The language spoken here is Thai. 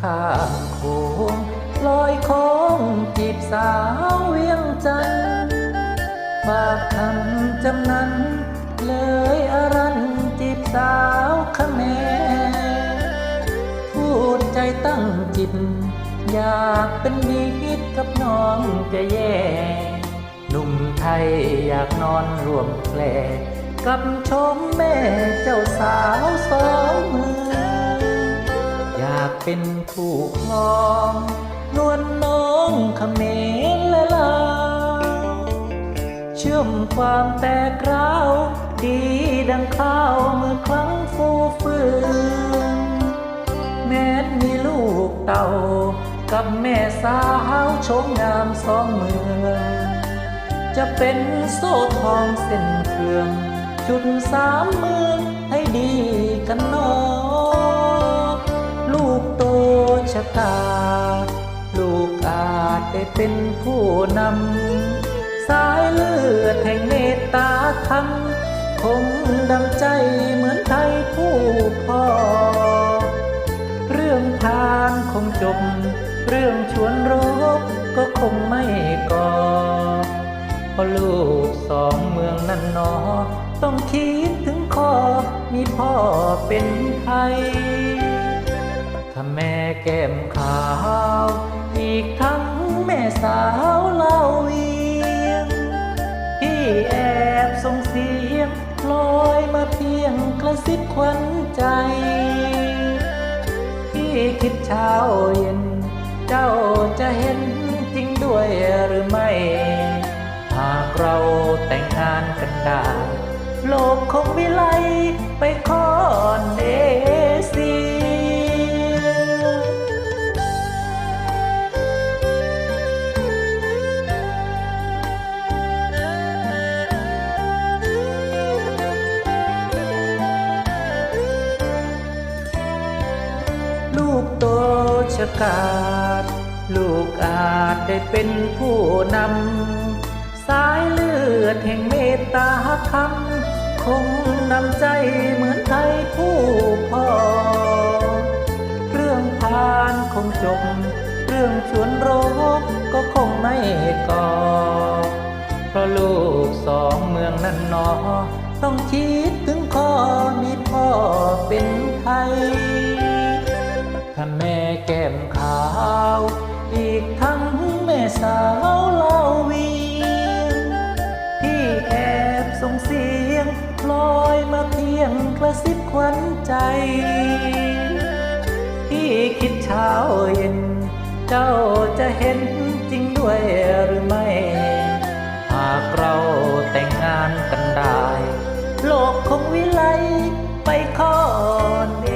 ข้ามโขงลอยโค้งจีบสาวเวียงจันทร์ากคำจำนั้น เลยอรันจีบสาวขแมรพูดใจตั้งจิต อยากเป็นมีพิษกับน้องจะแย่หนุ่มไทยอยากนอนรวมแกลกับชมแม่เจ้าสาวสองมือ เป็นผู้ครอง นวลน้องเขมรและลาเชื่อมความแตกร้าว ดีดังข้าวเมื่อครั้งฟูฟืองแม้มีลูกเต่า กับแม่สาวโฉมงามสองเมืองจะเป็นโซ่ทองเส้นเครื่อง จุดสามเมืองให้ดีกันเนอลูกโตชะ ตา ลูกอาจได้เป็นผู้นำ สายเลือดแห่งเมตตาธรรมคงดังใจเหมือนไทยผู้พ่อ เรื่องทานคงจบ เรื่องชวนรบก็คงไม่ก่อเพราะลูกสองเมืองนั้นหนอ ต้องคิดถึงขอมีพ่อเป็นไทย แม่แก้มขาว อีกทั้งแม่สาวเล่าเวียงที่แอบส่งเสียงลอยมาเพียงกระซิบควันใจ ที่คิดเช้าเย็น เจ้าจะเห็นจริงด้วยหรือไม่ หากเราแต่งงานกันได้โลกคงวิไลไปคอนเอเชกาดลูกอาจได้เป็นผู้นำ สายเลือดแห่งเมตตาธรรมคงนำใจเหมือนไทยผู้พ่อ เรื่องผ่านคงจบ เรื่องชวนโรบก็คงไม่ก่อ เพราะลูกสองเมืองนั้นหนอ ต้องคิดถึงข้อมีพ่อเป็นไทย ถ้าแม่แก้มขาว อีกทั้งแม่สาวเลาวีที่แอบส่งเสียงลอยมาเพียงกระซิบขวัญใจที่คิดเช้าเย็น เจ้าจะเห็นจริงด้วยหรือไม่ หากเราแต่งงานกันได้ โลกคงวิไลไปข้อน